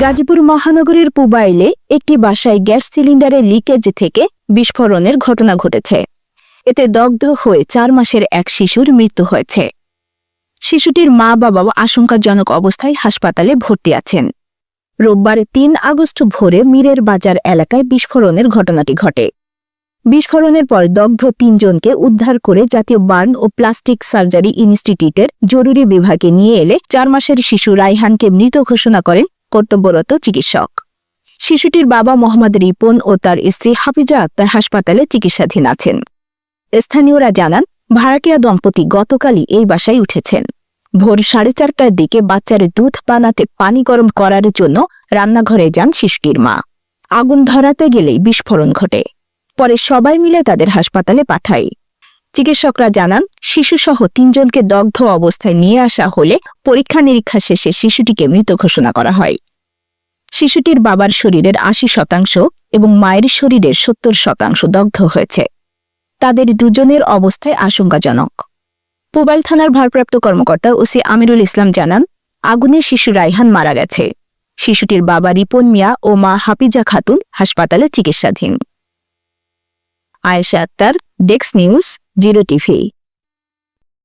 গাজীপুর মহানগরীর পুবাইলে একটি বাসায় গ্যাস সিলিন্ডারের লিকেজ থেকে বিস্ফোরণের ঘটনা ঘটেছে। এতে দগ্ধ হয়ে চার মাসের এক শিশুর মৃত্যু হয়েছে। শিশুটির মা বাবাও আশঙ্কাজনক অবস্থায় হাসপাতালে ভর্তি আছেন। রোববার তিন আগস্ট ভোরে মীরের বাজার এলাকায় বিস্ফোরণের ঘটনাটি ঘটে। বিস্ফোরণের পর দগ্ধ তিনজনকে উদ্ধার করে জাতীয় বার্ন ও প্লাস্টিক সার্জারি ইনস্টিটিউটের জরুরি বিভাগে নিয়ে এলে চার মাসের শিশু রাইহানকে মৃত ঘোষণা করেন কর্তব্যরত চিকিৎসক। শিশুটির বাবা মোহাম্মদ রিপন ও তার স্ত্রী হাফিজা আক্তার হাসপাতালে চিকিৎসাধীন আছেন। স্থানীয়রা জানান, ভাড়াটিয়া দম্পতি গতকালই এই বাসায় উঠেছেন। ভোর সাড়ে চারটার দিকে বাচ্চার দুধ বানাতে পানি গরম করার জন্য রান্নাঘরে যান শিশুটির মা। আগুন ধরাতে গেলেই বিস্ফোরণ ঘটে। পরে সবাই মিলে তাদের হাসপাতালে পাঠায়। চিকিৎসকরা জানান, শিশুসহ তিনজনকে দগ্ধ অবস্থায় নিয়ে আসা হলে পরীক্ষা নিরীক্ষা শেষে শিশুটিকে মৃত ঘোষণা করা হয়। শিশুটির বাবার শরীরের আশি শতাংশ এবং মায়ের শরীরের সত্তর শতাংশ দগ্ধ হয়েছে। তাদের দুজনের অবস্থায় আশঙ্কাজনক। পুবাইল থানার ভারপ্রাপ্ত কর্মকর্তা ওসি আমিরুল ইসলাম জানান, আগুনে শিশু রাইহান মারা গেছে। শিশুটির বাবা রিপন মিয়া ও মা হাফিজা খাতুন হাসপাতালে চিকিৎসাধীন। আয়েশা আক্তার ডেক্স নিউজ জিরো টিভি।